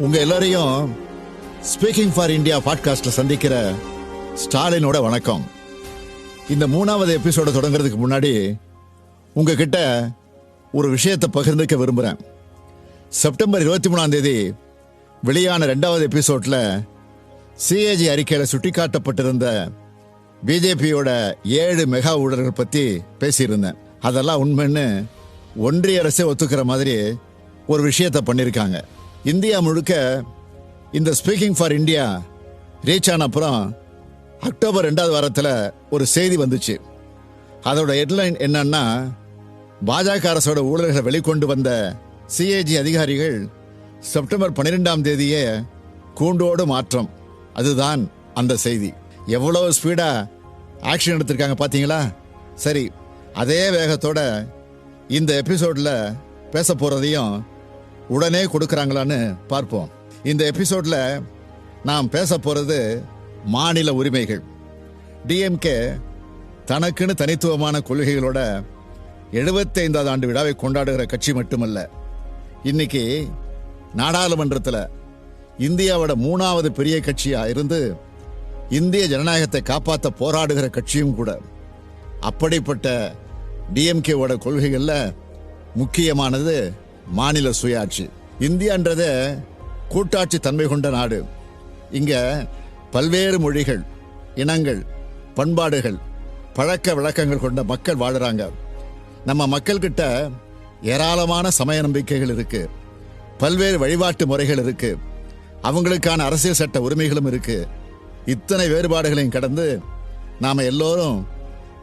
உங்க எல்லாரையும் speaking for India பாட்காஸ்ட்ல சந்திக்கிற ஸ்டாலினோட வணக்கம். இந்த மூணாவது எபிசோட தொடங்குறதுக்கு முன்னாடி உங்ககிட்ட ஒரு விஷயத்தை பகிர்ந்துக்க விரும்புகிறேன் செப்டம்பர் இருபத்தி மூணாம் தேதி வெளியான ரெண்டாவது எபிசோட்ல சிஏஜி அறிக்கையில் சுட்டிக்காட்டப்பட்டிருந்த பிஜேபியோட ஏழு மெகா ஊழல்கள் பற்றி பேசியிருந்தேன். அதெல்லாம் உண்மைன்னு ஒன்றிய அரசே ஒத்துக்கிற மாதிரி ஒரு விஷயத்தை பண்ணியிருக்காங்க. இந்தியா முழுக்க இந்த ஸ்பீக்கிங் ஃபார் இந்தியா ரீச் ஆன அப்புறம் அக்டோபர் ரெண்டாவது வாரத்தில் ஒரு செய்தி வந்துச்சு. அதோட ஹெட்லைன் என்னன்னா பாஜக அரசோட ஊழல்களை வெளிக்கொண்டு வந்த சிஏஜி அதிகாரிகள் செப்டம்பர் பன்னிரெண்டாம் தேதியே கூண்டோடு மாற்றம். அதுதான் அந்த செய்தி. எவ்வளவு ஸ்பீடாக ஆக்ஷன் எடுத்திருக்காங்க பார்த்தீங்களா சரி அதே வேகத்தோட இந்த எபிசோடில் பேச போகிறதையும் உடனே கொடுக்கறாங்களான்னு பார்ப்போம். இந்த எபிசோட்ல நாம் பேச போறது மாநில உரிமைகள். டிஎம்கே தனக்குன்னு தனித்துவமான கொள்கைகளோட எழுபத்தைந்தாவது ஆண்டு விழாவை கொண்டாடுகிற கட்சி மட்டுமல்ல இன்னைக்கு நாடாளுமன்றத்தில் இந்தியாவோட மூணாவது பெரிய கட்சியா இருந்து இந்திய ஜனநாயகத்தை காப்பாற்ற போராடுகிற கட்சியும் கூட. அப்படிப்பட்ட டிஎம்கேவோட கொள்கைகளில் முக்கியமானது மாநில சுயாட்சி. இந்தியான்றது கூட்டாட்சி தன்மை கொண்ட நாடு. இங்க பல்வேறு மொழிகள் இனங்கள் பண்பாடுகள் பழக்க வழக்கங்கள் கொண்ட மக்கள் வாழுறாங்க. நம்ம மக்கள்கிட்ட ஏராளமான சமய நம்பிக்கைகள் இருக்கு. பல்வேறு வழிபாட்டு முறைகள் இருக்கு. அவங்களுக்கான அரசியல் சட்ட உரிமைகளும் இருக்கு. இத்தனை வேறுபாடுகளையும் கடந்து நாம் எல்லோரும்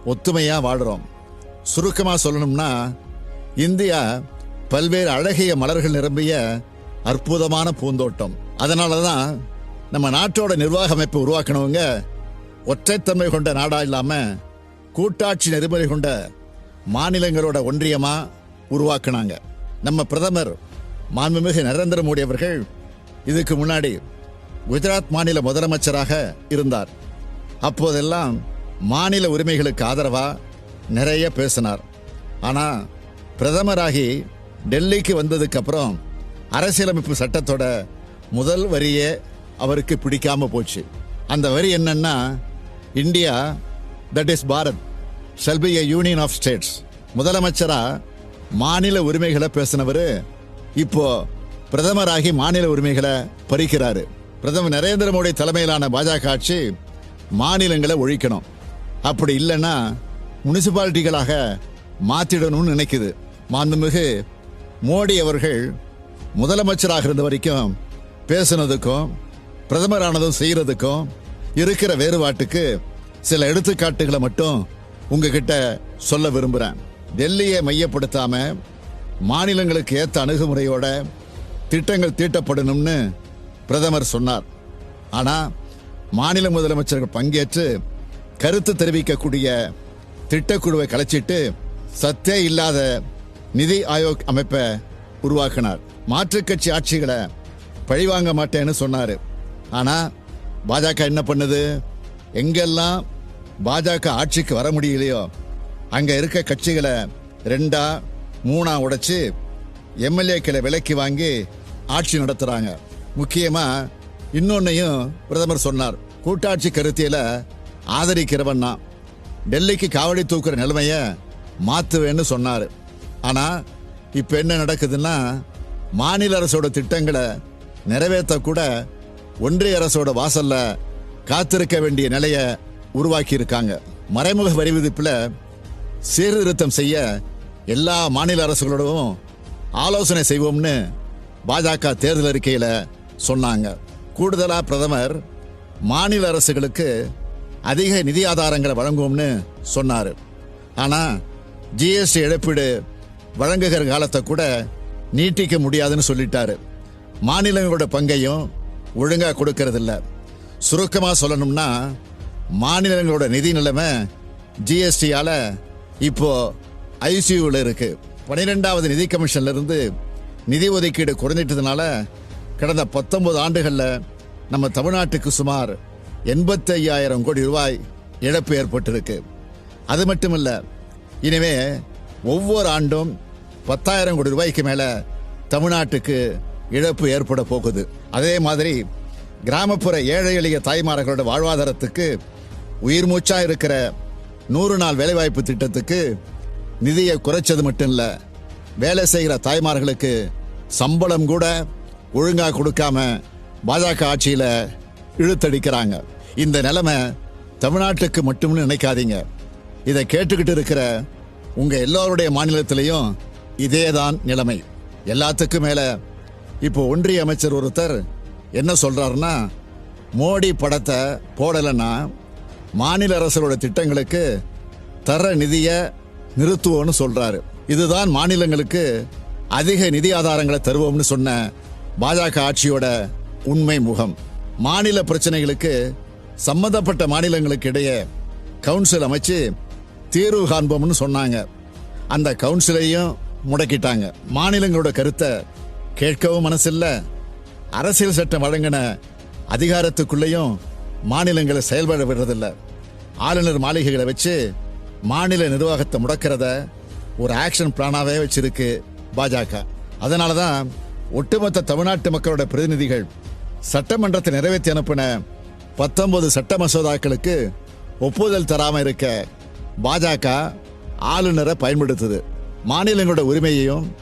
ஒத்துமையாக வாழ்கிறோம் சுருக்கமாக சொல்லணும்னா இந்தியா பல்வேறு அழகிய மலர்கள் நிரம்பிய அற்புதமான பூந்தோட்டம். அதனால தான் நம்ம நாட்டோட நிர்வாக அமைப்பு உருவாக்கினவங்க ஒற்றைத்தன்மை கொண்ட நாடா இல்லாம கூட்டாட்சி நெறிமுறை கொண்ட மாநிலங்களோட ஒன்றியமா உருவாக்குனாங்க. நம்ம பிரதமர் மாண்புமிகு நரேந்திர மோடி அவர்கள் இதுக்கு முன்னாடி குஜராத் மாநில முதலமைச்சராக இருந்தார். அப்போதெல்லாம் மாநில உரிமைகளுக்கு ஆதரவா நிறைய பேசினார். ஆனா பிரதமராகி டெல்லிக்கு வந்ததுக்கு அப்புறம் அரசியலமைப்பு சட்டத்தோட முதல் வரியே அவருக்கு பிடிக்காம போச்சு. அந்த வரி என்னன்னா India that is Bharat shall be union of states முதலமைச்சரா மாநில உரிமைகளை பேசினவர் இப்போ பிரதமராகி மாநில உரிமைகளை பறிக்கிறாரு. பிரதமர் நரேந்திர மோடி தலைமையிலான பாஜக ஆட்சி மாநிலங்களை ஒழிக்கணும். அப்படி இல்லைன்னா முனிசிபாலிட்டிகளாக மாத்திடணும்னு நினைக்குது. மாண்புமிகு மோடி அவர்கள் முதலமைச்சராக இருந்த வரைக்கும் பேசுனதுக்கும் பிரதமரானதும் செய்யறதுக்கும் இருக்கிற வேறுபாட்டுக்கு சில எடுத்துக்காட்டுகளை மட்டும் உங்ககிட்ட சொல்ல விரும்புகிறேன் டெல்லியை மையப்படுத்தாம மாநிலங்களுக்கு ஏற்ற அணுகுமுறையோட திட்டங்கள் தீட்டப்படணும்னு பிரதமர் சொன்னார். ஆனா மாநில முதலமைச்சர்கள் பங்கேற்று கருத்து தெரிவிக்கக்கூடிய திட்டக்குழுவை கலைச்சிட்டு சத்தே இல்லாத நிதி ஆயோக் அமைப்பை உருவாக்கினார். மாற்றுக் கட்சி ஆட்சிகளை பழிவாங்க மாட்டேன்னு சொன்னார். ஆனால் பாஜக என்ன பண்ணுது? எங்கெல்லாம் பாஜக ஆட்சிக்கு வர முடியலையோ அங்கே இருக்க கட்சிகளை ரெண்டா மூணா உடைச்சு எம்எல்ஏக்களை விலைக்கு வாங்கி ஆட்சி நடத்துகிறாங்க முக்கியமாக இன்னொன்னையும் பிரதமர் சொன்னார். கூட்டாட்சி கருத்தியில் ஆதரிக்கிறவன் நான். டெல்லிக்கு காவடி தூக்குற நிலைமையை மாற்றுவேன்னு சொன்னார். ஆனா இப்ப என்ன நடக்குதுன்னா மாநில அரசோட திட்டங்களை நிறைவேற்ற கூட ஒன்றிய அரசோட வாசல்ல காத்திருக்க வேண்டிய நிலையை உருவாக்கி இருக்காங்க மறைமுக வரி விதிப்புல சீர்திருத்தம் செய்ய எல்லா மாநில அரசுகளோடவும் ஆலோசனை செய்வோம்னு பாஜக தேர்தல் அறிக்கையில சொன்னாங்க. கூடுதலா பிரதமர் மாநில அரசுகளுக்கு அதிக நிதி ஆதாரங்களை வழங்குவோம்னு சொன்னாரு. ஆனா ஜிஎஸ்டி இழப்பீடு வழங்குகிற காலத்தை கூட நீட்டிக்க முடியாதுன்னு சொல்லிட்டாரு. மாநிலங்களோட பங்கையும் ஒழுங்கா கொடுக்கறதில்ல. சுருக்கமா சொல்லணும்னா மாநிலங்களோட நிதி நிலைமை ஜிஎஸ்டியால இப்போ ஐசியூவில் இருக்கு. பனிரெண்டாவது நிதி கமிஷன்ல இருந்து நிதி ஒதுக்கீடு குறைஞ்சிட்டதுனால கடந்த பத்தொன்பது ஆண்டுகளில் நம்ம தமிழ்நாட்டுக்கு சுமார் எண்பத்தி ஐயாயிரம் கோடி ரூபாய் இழப்பு ஏற்பட்டிருக்கு. அது மட்டுமல்ல இனிமே ஒவ்வொரு ஆண்டும் பத்தாயிரம் கோடி ரூபாய்க்கு மேல தமிழ்நாட்டுக்கு இழப்பு ஏற்பட போகுது. அதே மாதிரி கிராமப்புற ஏழை எளிய தாய்மார்களோட வாழ்வாதாரத்துக்கு உயிர் மூச்சா இருக்கிற நூறு நாள் வேலைவாய்ப்பு திட்டத்துக்கு நிதியை குறைச்சது மட்டும் இல்ல வேலை செய்கிற தாய்மார்களுக்கு சம்பளம் கூட ஒழுங்கா கொடுக்காம பாஜக ஆட்சியில இழுத்தடிக்கிறாங்க. இந்த நிலைமை தமிழ்நாட்டுக்கு மட்டும்னு நினைக்காதீங்க. இதை கேட்டுக்கிட்டு இருக்கிற உங்க எல்லோருடைய மாநிலத்திலையும் இதேதான் நிலைமை. எல்லாத்துக்கும் மேல இப்போ ஒன்றிய அமைச்சர் ஒருத்தர் என்ன சொல்றாருன்னா மோடி படத்தை போடலைன்னா மாநில அரசுகளோட திட்டங்களுக்கு தர நிதியை நிறுத்துவோம்னு சொல்றாரு. இதுதான் மாநிலங்களுக்கு அதிக நிதி ஆதாரங்களை தருவோம்னு சொன்ன பாஜக ஆட்சியோட உண்மை முகம். மாநில பிரச்சனைகளுக்கு சம்பந்தப்பட்ட மாநிலங்களுக்கு இடையே கவுன்சில் அமைச்சு தீர்வு காண்போம்னு சொன்னாங்க. அந்த கவுன்சிலையும் முடக்கிட்டாங்க. மாநிலங்களோட கருத்தை கேட்கவும் மனசில்ல. அரசியல் சட்டம் வழங்கின அதிகாரத்துக்குள்ளேயும் மாநிலங்களை செயல்பட விடுறதில்ல. ஆளுநர் மாளிகைகளை வச்சு மாநில நிர்வாகத்தை முடக்கிறத ஒரு ஆக்ஷன் பிளானாவே வச்சிருக்கு பாஜக. அதனால தான் ஒட்டுமொத்த தமிழ்நாட்டு மக்களோட பிரதிநிதிகள் சட்டமன்றத்தை நிறைவேற்றி அனுப்பின பத்தொன்பது சட்ட மசோதாக்களுக்கு ஒப்புதல் தராமல் இருக்க பாஜக ஆளுநரை பயன்படுத்துது. மாநிலங்களோட உரிமையையும்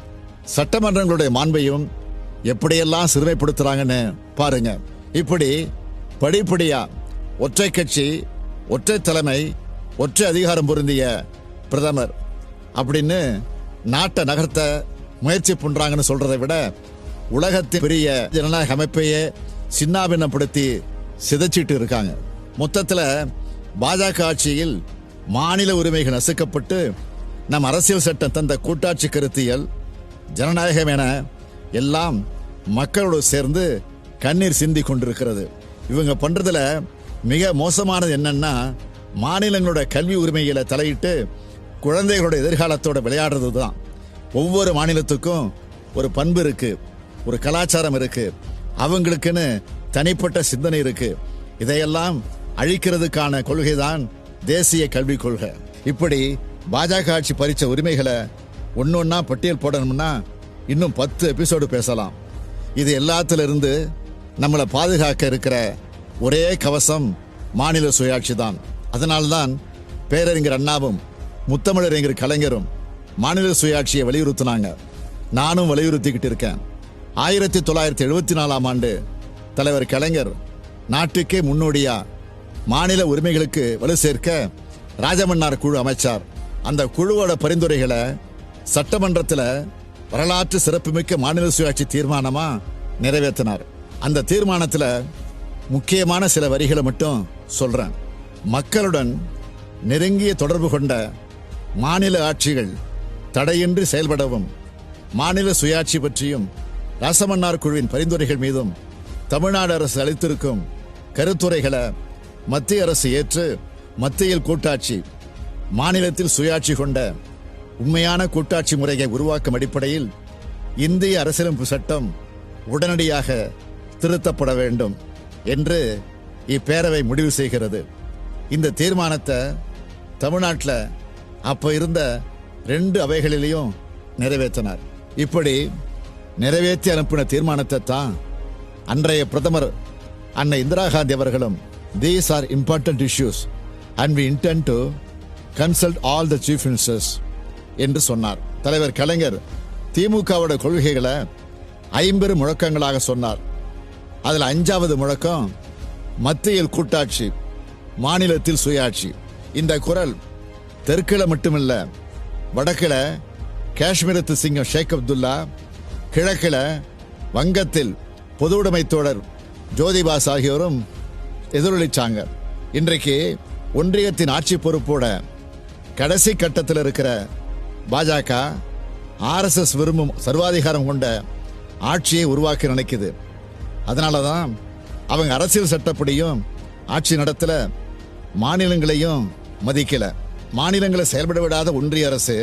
சட்டமன்றங்களுடைய மாண்பையும் எப்படியெல்லாம் சிறுமைப்படுத்துறாங்கன்னு பாருங்க. இப்படி படிப்படியா ஒற்றை கட்சி ஒற்றை தலைமை ஒற்றை அதிகாரம் பொருந்திய பிரதமர் அப்படின்னு நாட்டை நகர்த்த முயற்சி பண்றாங்கன்னு சொல்றதை விட உலகத்தின் பெரிய ஜனநாயக அமைப்பையே சின்னாபின்னப்படுத்தி சிதைச்சிட்டு இருக்காங்க. மொத்தத்தில் பாஜக ஆட்சியில் மாநில உரிமைகள் நசுக்கப்பட்டு நம் அரசியல் சட்டம் தந்த கூட்டாட்சி கருத்தியல் ஜனநாயகம் என எல்லாம் மக்களோடு சேர்ந்து கண்ணீர் சிந்தி கொண்டிருக்கிறது. இவங்க பண்றதுல மிக மோசமானது என்னன்னா மாநிலங்களோட கல்வி உரிமைகளை தலையிட்டு குழந்தைகளோட எதிர்காலத்தோட விளையாடுறது தான் ஒவ்வொரு மாநிலத்துக்கும் ஒரு பண்பு இருக்கு ஒரு கலாச்சாரம் இருக்கு அவங்களுக்குன்னு தனிப்பட்ட சிந்தனை இருக்கு. இதையெல்லாம் அழிக்கிறதுக்கான கொள்கைதான் தேசிய கல்விக் கொள்கை. இப்படி பாஜக ஆட்சி பறிச்ச உரிமைகளை ஒன்னொன்னா பட்டியல் போடணும்னா இன்னும் பத்து எபிசோடு பேசலாம். இது எல்லாத்துல இருந்து நம்மளை பாதுகாக்க இருக்கிற ஒரே கவசம் மாநில சுயாட்சி தான். அதனால்தான் பேரறிஞர் அண்ணாவும் முத்தமிழறிஞர் கலைஞரும் மாநில சுயாட்சியை வலியுறுத்தினாங்க. நானும் வலியுறுத்திக்கிட்டு இருக்கேன். ஆயிரத்தி தொள்ளாயிரத்தி எழுபத்தி நாலாம் ஆண்டு தலைவர் கலைஞர் நாட்டுக்கே முன்னோடியா மாநில உரிமைகளுக்கு வலு சேர்க்க ராஜமன்னார் குழு அமைச்சார். அந்த குழுவோட பரிந்துரைகளை சட்டமன்றத்தில் வரலாற்று சிறப்புமிக்க மாநில சுயாட்சி தீர்மானமா நிறைவேற்றினார். அந்த தீர்மானத்தில் முக்கியமான சில வரிகளை மட்டும் சொல்றேன். மக்களுடன் நெருங்கிய தொடர்பு கொண்ட மாநில ஆட்சிகள் தடையின்றி செயல்படவும் மாநில சுயாட்சி பற்றியும் ராசமன்னார் குழுவின் பரிந்துரைகள் மீதும் தமிழ்நாடு அரசு அளித்திருக்கும் கருத்துரைகளை மத்திய அரசு ஏற்று மத்தியில் கூட்டாட்சி மாநிலத்தில் சுயாட்சி கொண்ட உண்மையான கூட்டாட்சி முறையை உருவாக்கும் அடிப்படையில் இந்திய அரசியலமைப்பு சட்டம் உடனடியாக திருத்தப்பட வேண்டும் என்று இப்பேரவை முடிவு செய்கிறது. இந்த தீர்மானத்தை தமிழ்நாட்டில் அப்போ இருந்த ரெண்டு அவைகளிலையும் நிறைவேற்றினார். இப்படி நிறைவேற்றி அனுப்பின தீர்மானத்தை தான் அன்றைய பிரதமர் அன்னை இந்திரா காந்தி அவர்களும் these are important issues and we intend to consult all the chief ministers என்று சொன்னார். தலைவர் கலைஞர் திமுகவோட கொள்கைகளை ஐம்பெரு முழக்கங்களாக சொன்னார். அதில் அஞ்சாவது முழக்கம் மத்தியில் கூட்டாட்சி மாநிலத்தில் சுயாட்சி. இந்த குரல் தெற்கில மட்டுமில்ல வடக்கில் காஷ்மீரத்து சிங்கம் ஷேக் அப்துல்லா கிழக்கில் வங்கத்தில் பொதுவுடைமை தோழர் ஜோதிபாஸ் ஆகியோரும் எதிரொலிச்சாங்க. இன்றைக்கு ஒன்றியத்தின் ஆட்சி பொறுப்போட கடைசி கட்டத்தில் இருக்கிற பாஜக ஆர்எஸ்எஸ் விரும்பும் சர்வாதிகாரம் கொண்ட ஆட்சியை உருவாக்க நினைக்குது. அதனால தான் அவங்க அரசியல் சட்டப்படியும் ஆட்சி நடத்தல மாநிலங்களையும் மதிக்கல. மாநிலங்களை செயல்பட விடாத ஒன்றிய அரசு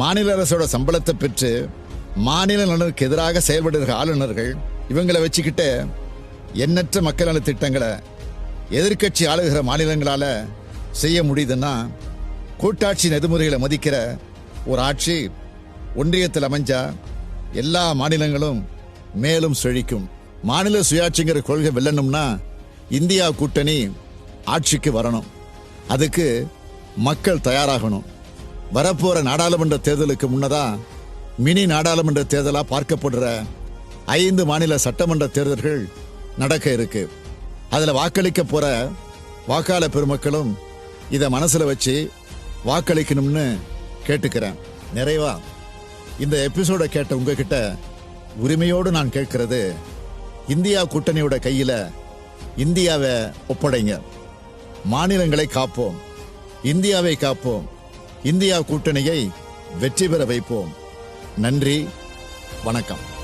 மாநில அரசோட சம்பளத்தை பெற்று மாநில நலனுக்கு எதிராக செயல்படுகிற ஆளுநர்கள் இவங்களை வச்சுக்கிட்டு எண்ணற்ற மக்கள் நல திட்டங்களை எதிர்க்கட்சி ஆளுகிற மாநிலங்களால செய்ய முடியுதுன்னா கூட்டாட்சி நெறிமுறைகளை மதிக்கிற ஒரு ஆட்சி ஒன்றியத்தில் அமைஞ்சா எல்லா மாநிலங்களும் மேலும் செழிக்கும். மாநில சுயாட்சிங்கிற கொள்கை வெல்லணும்னா இந்தியா கூட்டணி ஆட்சிக்கு வரணும். அதுக்கு மக்கள் தயாராகணும். வரப்போற நாடாளுமன்ற தேர்தலுக்கு முன்னதா மினி நாடாளுமன்ற தேர்தலாக பார்க்கப்படுற ஐந்து மாநில சட்டமன்ற தேர்தல்கள் நடக்க இருக்குது அதில் வாக்களிக்க போற வாக்காளர் பெருமக்களும் இதை மனசில் வச்சு வாக்களிக்கணும்னு கேட்டுக்கிறேன். நிறைவா இந்த எபிசோடை கேட்ட உங்ககிட்ட உரிமையோடு நான் கேட்கிறது இந்தியா கூட்டணியோட கையில் இந்தியாவை ஒப்படைங்க. மாநிலங்களை காப்போம் இந்தியாவை காப்போம் இந்தியா கூட்டணியை வெற்றி பெற வைப்போம். நன்றி வணக்கம்.